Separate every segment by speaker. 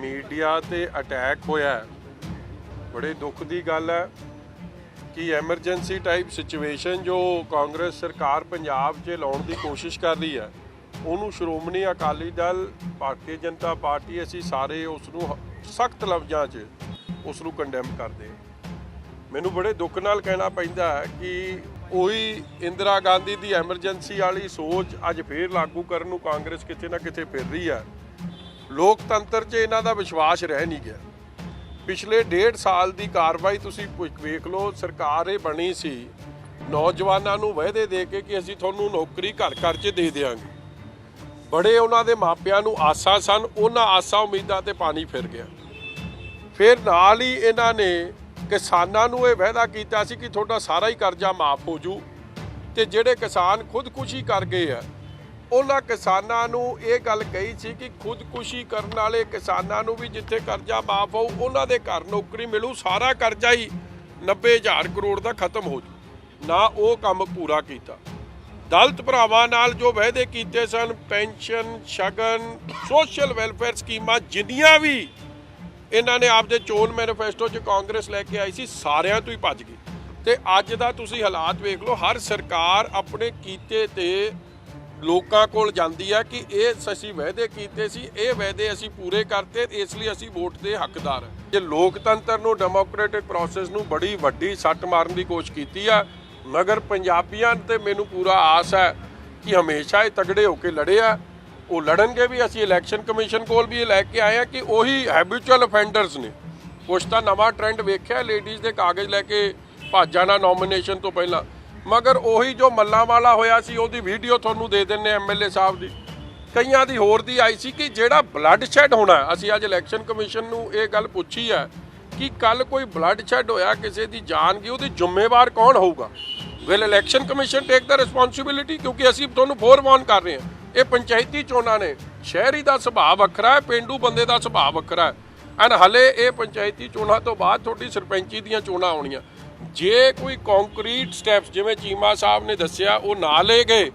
Speaker 1: Media ਤੇ attack ਹੋਇਆ ਬੜੇ ਦੁੱਖ ਦੀ ਗੱਲ ਹੈ ਕਿ ਐਮਰਜੈਂਸੀ ਟਾਈਪ ਸਿਚੁਏਸ਼ਨ ਜੋ ਕਾਂਗਰਸ ਸਰਕਾਰ ਪੰਜਾਬ 'ਚ ਲਾਉਣ ਦੀ ਕੋਸ਼ਿਸ਼ ਕਰ ਰਹੀ ਹੈ, ਉਹਨੂੰ ਸ਼੍ਰੋਮਣੀ ਅਕਾਲੀ ਦਲ, ਭਾਰਤੀ ਜਨਤਾ ਪਾਰਟੀ, ਅਸੀਂ ਸਾਰੇ ਉਸ ਨੂੰ ਸਖਤ ਲਫ਼ਜ਼ਾਂ 'ਚ ਉਸ ਨੂੰ ਕੰਡੈਮ ਕਰਦੇ ਮੈਨੂੰ ਬੜੇ ਦੁੱਖ ਨਾਲ ਕਹਿਣਾ ਪੈਂਦਾ ਹੈ ਕਿ ਉਹੀ ਇੰਦਰਾ ਗਾਂਧੀ ਦੀ ਐਮਰਜੈਂਸੀ ਵਾਲੀ ਸੋਚ ਅੱਜ ਫੇਰ ਲਾਗੂ ਕਰਨ ਨੂੰ ਕਾਂਗਰਸ ਕਿਤੇ ਨਾ ਕਿਤੇ ਫਿਰ ਰਹੀ ਹੈ। ਲੋਕਤੰਤਰ 'ਚ ਇਹਨਾਂ ਦਾ ਵਿਸ਼ਵਾਸ ਰਹਿ ਨਹੀਂ ਗਿਆ। ਪਿਛਲੇ ਡੇਢ ਸਾਲ ਦੀ ਕਾਰਵਾਈ ਤੁਸੀਂ ਪੁ- ਵੇਖ ਲਓ, ਸਰਕਾਰ ਇਹ ਬਣੀ ਸੀ, ਨੌਜਵਾਨਾਂ ਨੂੰ ਵਾਅਦੇ ਦੇ ਕੇ ਕਿ ਅਸੀਂ ਤੁਹਾਨੂੰ ਨੌਕਰੀ ਘਰ ਘਰ 'ਚ ਦੇ ਦੇਵਾਂਗੇ ਬੜੇ ਉਹਨਾਂ ਦੇ ਮਾਪਿਆਂ ਨੂੰ ਆਸਾਂ ਸਨ, ਉਹਨਾਂ ਆਸਾਂ ਉਮੀਦਾਂ ਤੇ ਪਾਣੀ ਫਿਰ ਗਿਆ। ਫਿਰ ਨਾਲ ਹੀ ਇਹਨਾਂ ਨੇ ਕਿਸਾਨਾਂ ਨੂੰ ਇਹ ਵਾਅਦਾ ਕੀਤਾ ਸੀ ਕਿ ਤੁਹਾਡਾ ਸਾਰਾ ਹੀ ਕਰਜ਼ਾ ਮਾਫ ਹੋ ਜੂ ਤੇ ਜਿਹੜੇ ਕਿਸਾਨ ਖੁਦਕੁਸ਼ੀ ਕਰ ਗਏ ਆ ਉਹਨਾਂ ਕਿਸਾਨਾਂ ਨੂੰ ਇਹ ਗੱਲ ਕਹੀ ਸੀ ਕਿ ਖੁਦਕੁਸ਼ੀ ਕਰਨ ਵਾਲੇ ਕਿਸਾਨਾਂ ਨੂੰ ਵੀ ਜਿੱਥੇ ਕਰਜ਼ਾ ਮਾਫ ਹੋਊ, ਉਹਨਾਂ ਦੇ ਘਰ ਨੌਕਰੀ ਮਿਲੂ, ਸਾਰਾ ਕਰਜ਼ਾ ਹੀ 90000 ਕਰੋੜ ਦਾ ਖਤਮ ਹੋ ਜੂ। ਨਾ ਉਹ ਕੰਮ ਪੂਰਾ ਕੀਤਾ। ਦਲਤ ਭਰਾਵਾਂ ਨਾਲ ਜੋ ਵਾਅਦੇ ਕੀਤੇ ਸਨ, ਪੈਨਸ਼ਨ, ਸ਼ਗਨ, ਸੋਸ਼ਲ ਵੈਲਫੇਅਰ ਸਕੀਮਾਂ ਜਿੰਨੀਆਂ ਵੀ ਇਹਨਾਂ ਨੇ ਆਪਦੇ ਚੋਣ ਮੈਨੀਫੈਸਟੋ 'ਚ ਕਾਂਗਰਸ ਲੈ ਕੇ ਆਈ ਸੀ, ਸਾਰਿਆਂ ਤੋਂ ਹੀ ਭੱਜ ਗਈ ਤੇ ਅੱਜ ਦਾ ਤੁਸੀਂ ਹਾਲਾਤ ਵੇਖ ਲਓ, ਹਰ ਸਰਕਾਰ ਆਪਣੇ ਕੀਤੇ ਤੇ ਲੋਕਾਂ ਕੋਲ ਜਾਂਦੀ ਹੈ ਕਿ ਇਹ ਅਸੀਂ ਵਾਅਦੇ ਕੀਤੇ ਸੀ, ਇਹ ਵਾਅਦੇ ਅਸੀਂ ਪੂਰੇ ਕਰਤੇ, ਇਸ ਲਈ ਅਸੀਂ ਵੋਟ ਦੇ ਹੱਕਦਾਰ ਹਾਂ ਜੇ ਲੋਕਤੰਤਰ ਨੂੰ, ਡੈਮੋਕ੍ਰੈਟਿਕ ਪ੍ਰੋਸੈਸ ਨੂੰ ਬੜੀ ਵੱਡੀ ਸੱਟ ਮਾਰਨ ਦੀ ਕੋਸ਼ਿਸ਼ ਕੀਤੀ ਆ। ਮਗਰ ਪੰਜਾਬੀਆਂ ਤੇ ਮੈਨੂੰ ਪੂਰਾ ਆਸ ਹੈ ਕਿ ਹਮੇਸ਼ਾ ਇਹ ਤਗੜੇ ਹੋ ਕੇ ਲੜੇ ਆ। ਉਹ ਲੜਨਗੇ ਵੀ, ਅਸੀਂ ਇਲੈਕਸ਼ਨ ਕਮਿਸ਼ਨ ਕੋਲ ਵੀ ਇਹ ਲੈ ਕੇ ਆਏ ਆ ਕਿ ਉਹੀ ਹੈਬਿਚੁਅਲ ਅਫੈਂਡਰਸ ਨੇ। ਕੁਛ ਤਾਂ ਨਵਾਂ ਟ੍ਰੈਂਡ ਵੇਖਿਆ ਲੇਡੀਜ਼ ਦੇ ਕਾਗਜ਼ ਲੈ ਕੇ ਭੱਜ ਜਾਣਾ ਨੋਮੀਨੇਸ਼ਨ ਤੋਂ ਪਹਿਲਾਂ। ਮਗਰ ਉਹੀ ਜੋ ਮੱਲਾਂ ਵਾਲਾ ਹੋਇਆ ਸੀ, ਉਹਦੀ ਵੀਡੀਓ ਤੁਹਾਨੂੰ ਦੇ ਦਿੰਨੇ ਐਮਐਲਏ ਸਾਹਿਬ ਦੀ। ਕਈਆਂ ਦੀ ਹੋਰ ਦੀ ਆਈ ਸੀ ਕਿ ਜਿਹੜਾ ਬਲੱਡ ਸ਼ੈਡ ਹੋਣਾ ਅਸੀਂ ਅੱਜ ਇਲੈਕਸ਼ਨ ਕਮਿਸ਼ਨ ਨੂੰ ਇਹ ਗੱਲ ਪੁੱਛੀ ਹੈ ਕਿ ਕੱਲ ਕੋਈ ਬਲੱਡ ਸ਼ੈਡ ਹੋਇਆ ਕਿਸੇ ਦੀ ਜਾਨ ਗਈ ਉਹਦੀ ਜ਼ਿੰਮੇਵਾਰ ਕੌਣ ਹੋਊਗਾ? Will election commission take the responsibility ਕਿਉਂਕਿ ਅਸੀਂ ਤੁਹਾਨੂੰ ਫੋਰਵਾਨ ਕਰ ਰਹੇ ਹਾਂ। ਇਹ ਪੰਚਾਇਤੀ ਚੋਣਾਂ ਨੇ, ਸ਼ਹਿਰੀ ਦਾ ਸੁਭਾਅ ਵੱਖਰਾ ਹੈ, ਪਿੰਡੂ ਬੰਦੇ ਦਾ ਸੁਭਾਅ ਵੱਖਰਾ ਹੈ। ਐਨ ਹਲੇ ਇਹ ਪੰਚਾਇਤੀ ਚੋਣਾਂ ਤੋਂ ਬਾਅਦ ਤੁਹਾਡੀ ਸਰਪੰਚੀ ਦੀਆਂ ਚੋਣਾਂ ਆਉਣੀਆਂ। ਜੇ ਕੋਈ ਕੰਕਰੀਟ ਸਟੈਪਸ ਜਿਵੇਂ ਚੀਮਾ ਸਾਹਿਬ ਨੇ ਦੱਸਿਆ ਉਹ ਨਾ ਲਏ ਗਏ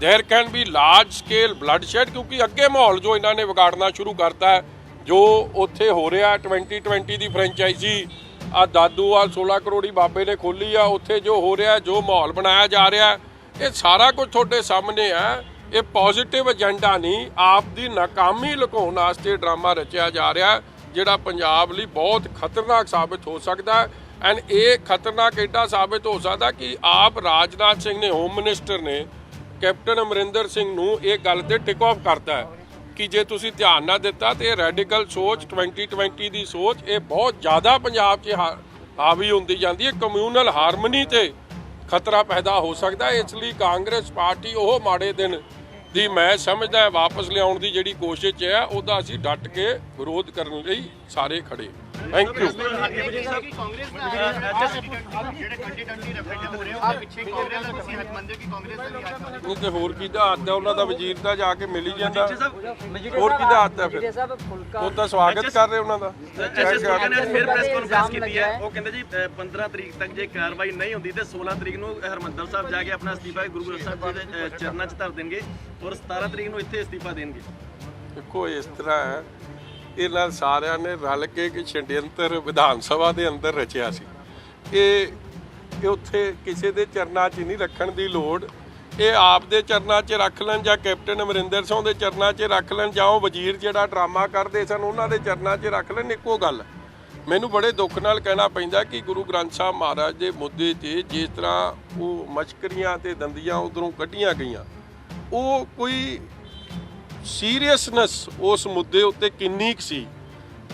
Speaker 1: there can be large scale bloodshed ਕਿਉਂਕਿ ਅੱਗੇ ਮਾਹੌਲ ਜੋ ਇਹਨਾਂ ਨੇ ਵਿਗਾੜਨਾ ਸ਼ੁਰੂ ਕਰਤਾ ਹੈ ਜੋ ਉੱਥੇ ਹੋ ਰਿਹਾ 2020 ਦੀ ਫਰੈਂਚਾਈਜ਼ੀ ਆ ਦਾਦੂ ਆ 16 ਕਰੋੜੀ ਬਾਬੇ ਨੇ ਖੋਲੀ ਆ ਉੱਥੇ ਜੋ ਹੋ ਰਿਹਾ ਜੋ ਮਾਹੌਲ ਬਣਾਇਆ ਜਾ ਰਿਹਾ ਇਹ ਸਾਰਾ ਕੁਝ ਤੁਹਾਡੇ ਸਾਹਮਣੇ ਹੈ ਇਹ ਪੋਜ਼ਿਟਿਵ ਏਜੰਡਾ ਨਹੀਂ ਆਪ ਦੀ ਨਾਕਾਮੀ ਲੁਕਾਉਣ ਵਾਸਤੇ ਡਰਾਮਾ ਰਚਿਆ ਜਾ ਰਿਹਾ ਹੈ, ਜਿਹੜਾ ਪੰਜਾਬ ਲਈ ਬਹੁਤ ਖਤਰਨਾਕ ਸਾਬਿਤ ਹੋ ਸਕਦਾ ਹੈ ਐਂਡ ਇਹ ਖਤਰਨਾਕ ਏਡਾ ਸਾਬਿਤ ਹੋ ਸਕਦਾ ਕਿ ਆਪ ਰਾਜਨਾਥ ਸਿੰਘ ਨੇ ਹੋਮ ਮਿਨਿਸਟਰ ਨੇ ਕੈਪਟਨ ਅਮਰਿੰਦਰ ਸਿੰਘ ਨੂੰ ਇਹ ਗੱਲ ਤੇ ਟਿਕ ਆਫ ਕਰਦਾ ਹੈ ਕਿ ਜੇ ਤੁਸੀਂ ਧਿਆਨ ਨਾ ਦਿੱਤਾ ਤੇ ਇਹ ਰੈਡੀਕਲ ਸੋਚ 2020 ਦੀ ਸੋਚ, ਇਹ ਬਹੁਤ ਜ਼ਿਆਦਾ ਪੰਜਾਬ 'ਚ ਹਾ- ਹਾਵੀ ਹੁੰਦੀ ਜਾਂਦੀ ਹੈ। ਕਮਿਊਨਲ ਹਾਰਮਨੀ ਤੇ ਖਤਰਾ ਪੈਦਾ ਹੋ ਸਕਦਾ ਹੈ। ਇਸ ਲਈ ਕਾਂਗਰਸ ਪਾਰਟੀ ਉਹ ਮਾੜੇ ਦਿਨ ਦੀ ਮੈਂ ਸਮਝਦਾ ਵਾਪਸ ਲਿਆਉਣ ਦੀ ਜਿਹੜੀ ਕੋਸ਼ਿਸ਼ ਹੈ, ਉਹਦਾ ਅਸੀਂ ਡਟ ਕੇ ਵਿਰੋਧ ਕਰਨ ਲਈ ਸਾਰੇ ਖੜੇ ਥੈਂਕ ਯੂ
Speaker 2: ਕਾਂਗਰਸ ਜਿਹੜੇ 2020 ਰੈਫਰੈਂਡਮ ਹੋ ਰਹੇ ਹੋ ਉਹਦੇ ਪਿੱਛੇ ਕਾਂਗਰਸ ਦਾ ਤੁਸੀਂ ਹੱਥ ਮੰਨਦੇ ਹੋ ਕਿ ਕਾਂਗਰਸ ਦਾ ਹੱਥ
Speaker 1: ਹੋਰ ਹੈ? ਉਹਨਾਂ ਦਾ ਵਜ਼ੀਰ ਦਾ ਜਾ ਕੇ ਮਿਲ ਹੀ ਜਾਂਦਾ। ਹੋਰ ਕਿਹਦਾ ਹੱਥ ਹੈ ਫਿਰ?
Speaker 3: ਸਾਹਿਬ ਫੁਲਕਾ।
Speaker 1: ਉਹ ਤਾਂ ਸਵਾਗਤ ਕਰ ਰਹੇ ਉਹਨਾਂ ਦਾ।
Speaker 4: ਫਿਰ ਪ੍ਰੈਸ ਕਾਨਫਰੰਸ ਕੀਤੀ ਹੈ। ਉਹ ਕਹਿੰਦੇ ਜੀ ਅ, 15 ਤਰੀਕ ਤੱਕ ਜੇ ਕਾਰਵਾਈ ਨਹੀਂ ਹੁੰਦੀ ਤੇ 16 ਤਰੀਕ ਨੂੰ ਹਰਮੰਦਰ ਸਾਹਿਬ ਜਾ ਕੇ ਆਪਣਾ ਅਸਤੀਫਾ ਗੁਰੂ ਗ੍ਰੰਥ ਸਾਹਿਬ ਜੀ ਦੇ ਚਰਨਾਂ 'ਚ ਧਰ ਦੇਣਗੇ ਔਰ 17 ਤਰੀਕ ਨੂੰ ਇੱਥੇ ਅਸਤੀਫਾ ਦੇਣਗੇ।
Speaker 1: ਦੇਖੋ ਇਸ ਤਰ੍ਹਾਂ ਹੈ ਇਹਨਾਂ ਸਾਰਿਆਂ ਨੇ ਰਲ ਕੇ ਇੱਕ ਛੰਡਿਅੰਤਰ ਵਿਧਾਨ ਸਭਾ ਦੇ ਅੰਦਰ ਰਚਿਆ ਸੀ। ਇਹ ਇਹ ਉੱਥੇ ਕਿਸੇ ਦੇ ਚਰਨਾਂ 'ਚ ਨਹੀਂ ਰੱਖਣ ਦੀ ਲੋੜ। ਇਹ ਆਪ ਦੇ ਚਰਨਾਂ 'ਚ ਰੱਖ ਲੈਣ ਜਾਂ ਕੈਪਟਨ ਅਮਰਿੰਦਰ ਸਿੰਘ ਦੇ ਚਰਨਾਂ 'ਚ ਰੱਖ ਲੈਣ ਜਾਂ ਉਹ ਵਜ਼ੀਰ ਜਿਹੜਾ ਡਰਾਮਾ ਕਰਦੇ ਸਨ, ਉਹਨਾਂ ਦੇ ਚਰਨਾਂ 'ਚ ਰੱਖ ਲੈਣ, ਇੱਕੋ ਗੱਲ। ਮੈਨੂੰ ਬੜੇ ਦੁੱਖ ਨਾਲ ਕਹਿਣਾ ਪੈਂਦਾ ਕਿ ਗੁਰੂ ਗ੍ਰੰਥ ਸਾਹਿਬ ਮਹਾਰਾਜ ਦੇ ਮੁੱਦੇ ਤੇ ਜਿਸ ਤਰ੍ਹਾਂ ਉਹ ਮਸ਼ਕਰੀਆਂ ਤੇ ਦੰਦੀਆਂ ਉਧਰੋਂ ਕੱਢੀਆਂ ਗਈਆਂ, ਉਹ ਕੋਈ ਸੀਰੀਅਸਨੈਸ ਉਸ ਮੁੱਦੇ ਉੱਤੇ ਕਿੰਨੀ ਕੁ ਸੀ?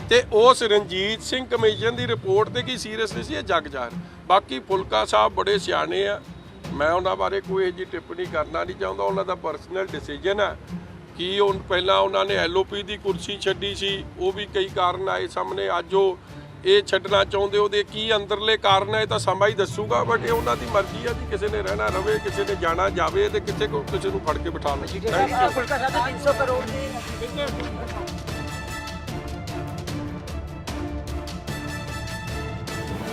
Speaker 1: ਤੇ ਉਸ ਰਣਜੀਤ ਸਿੰਘ ਕਮਿਸ਼ਨ ਦੀ ਰਿਪੋਰਟ ਤੇ ਕੀ ਸੀਰੀਅਸਨੈਸ ਸੀ ਇਹ ਜਗ ਜਾਹਰ? ਬਾਕੀ ਫੁਲਕਾ ਸਾਹਿਬ ਬੜੇ ਸਿਆਣੇ ਆ। ਮੈਂ ਉਹਨਾਂ ਬਾਰੇ ਕੋਈ ਜੀ ਟਿੱਪਣੀ ਕਰਨਾ ਨਹੀਂ ਚਾਹੁੰਦਾ। ਉਹਨਾਂ ਦਾ ਪਰਸਨਲ ਡਿਸੀਜਨ ਹੈ ਕਿ ਉਹ ਪਹਿਲਾਂ ਉਹਨਾਂ ਨੇ ਐਲਓਪੀ ਦੀ ਕੁਰਸੀ ਛੱਡੀ ਸੀ। ਉਹ ਵੀ ਕਈ ਕਾਰਨ ਆਏ ਸਾਹਮਣੇ। ਅੱਜ ਉਹ ਇਹ ਛੱਡਣਾ ਚਾਹੁੰਦੇ ਉਹਦੇ ਕੀ ਅੰਦਰਲੇ ਕਾਰਨ ਹੈ ਇਹ ਤਾਂ ਸਮਾਂ ਹੀ ਦੱਸੂਗਾ ਬਟ ਇਹ ਉਹਨਾਂ ਦੀ ਮਰਜ਼ੀ ਹੈ ਕਿ ਕਿਸੇ ਨੇ ਰਹਿਣਾ ਰਵੇ ਕਿਸੇ ਨੇ ਜਾਣਾ ਜਾਵੇ ਤੇ ਕਿਸੇ ਕੋ ਕਿਸੇ ਨੂੰ ਫੜ ਕੇ ਬਿਠਾ ਯੂ
Speaker 3: ਫੁਲਕਾ ਸਾਹਿਬ 300 ਕਰੋੜ ਦੀ